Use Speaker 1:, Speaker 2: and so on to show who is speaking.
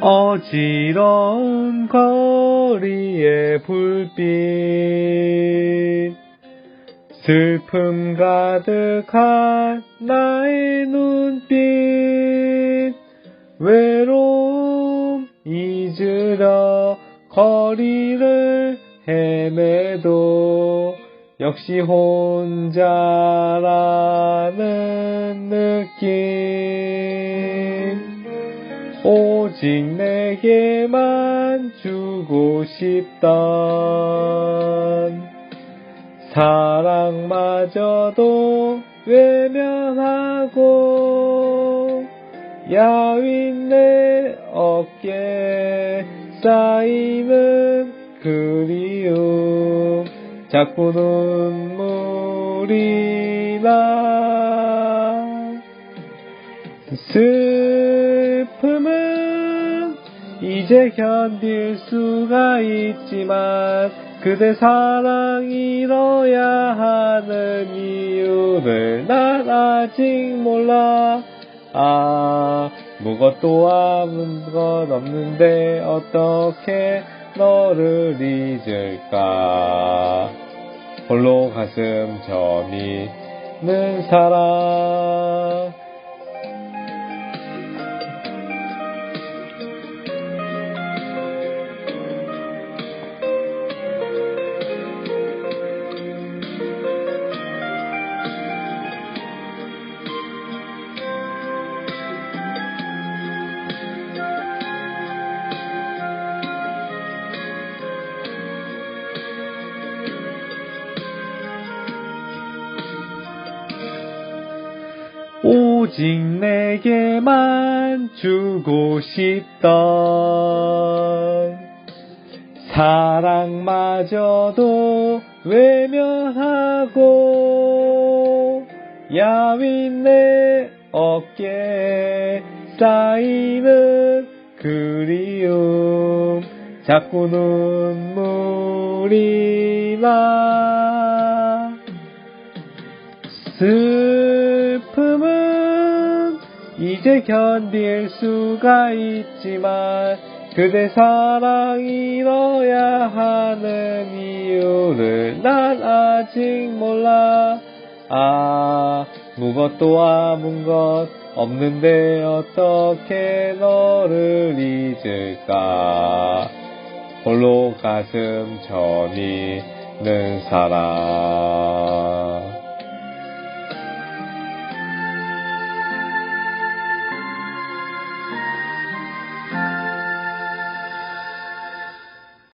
Speaker 1: 어지러운 거리의 불빛 슬픔 가득한 나의 눈빛 외로움 잊으려 거리를 헤매도 역시 혼자라는 느낌 오직 내게만 주고 싶던 사랑마저도 외면하고 야윈 내 어깨에 쌓이는 그리움. 자꾸 눈물이 나 슬픔은 이제 견딜 수가 있지만 그대 사랑 잃어야 하는 이유를 난 아직 몰라. 아무것도 아무 것 없는데 어떻게 너를 잊을까? 홀로 가슴 저미는 사랑 오직 내게만 주고 싶던 사랑마저도 외면하고 야윈 내 어깨에 쌓이는 그리움. 자꾸 눈물이 나. 슬픔은 이제 견딜 수가 있지만 그대 사랑 잃어야 하는 이유를 난 아직 몰라. 아무것도 아무것 없는데 어떻게 너를 잊을까? 홀로 가슴 저미는 사랑